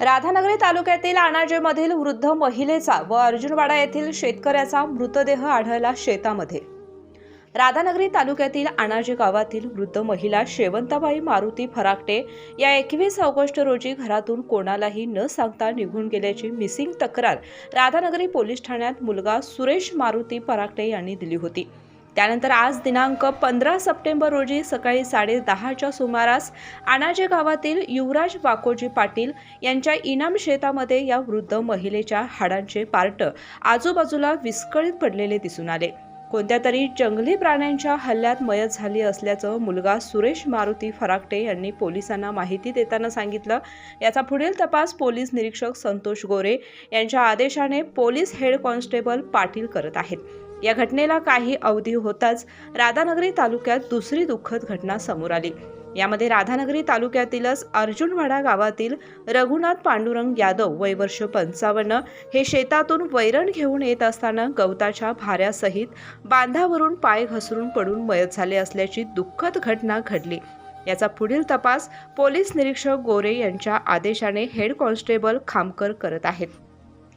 राधानगरी तालुक्यातील अनाजेमधील वृद्ध महिलेचा व अर्जुनवाडा येथील शेतकऱ्याचा मृतदेह आढळला शेतामध्ये. राधानगरी तालुक्यातील अनाजे गावातील वृद्ध महिला शेवंताबाई मारुती फराकटे या एकवीस ऑगस्ट रोजी घरातून कोणालाही न सांगता निघून गेल्याची मिसिंग तक्रार राधानगरी पोलीस ठाण्यात मुलगा सुरेश मारुती फराकटे यांनी दिली होती. त्यानंतर आज दिनांक पंधरा सप्टेंबर रोजी सकाळी साडे दहाच्या सुमारास अनाजे गावातील युवराज बाकोजी पाटील यांच्या इनाम शेतामध्ये या वृद्ध महिलेच्या हाडांचे पार्ट आजूबाजूला विस्कळीत पडलेले दिसून आले. कोणत्या तरी जंगली प्राण्यांच्या हल्ल्यात मयत झाली असल्याचं मुलगा सुरेश मारुती फराकटे यांनी पोलिसांना माहिती देताना सांगितलं. याचा पुढील तपास पोलीस निरीक्षक संतोष गोरे यांच्या आदेशाने पोलीस हेड कॉन्स्टेबल पाटील करत आहेत. या घटनेला काही अवधी होताच राधानगरी तालुक्यात दुसरी दुःखद घटना समोर आली. यामध्ये राधानगरी तालुक्यातीलच अर्जुनवाडा गावातील रघुनाथ पांडुरंग यादव वय वर्ष पंचावन्न हे शेतातून वैरण घेऊन येत असताना गवताच्या भाऱ्यासहित बांधावरून पाय घसरून पडून मयत झाले असल्याची दुःखद घटना घडली. याचा पुढील तपास पोलीस निरीक्षक गोरे यांच्या आदेशाने हेड कॉन्स्टेबल खामकर करत आहेत.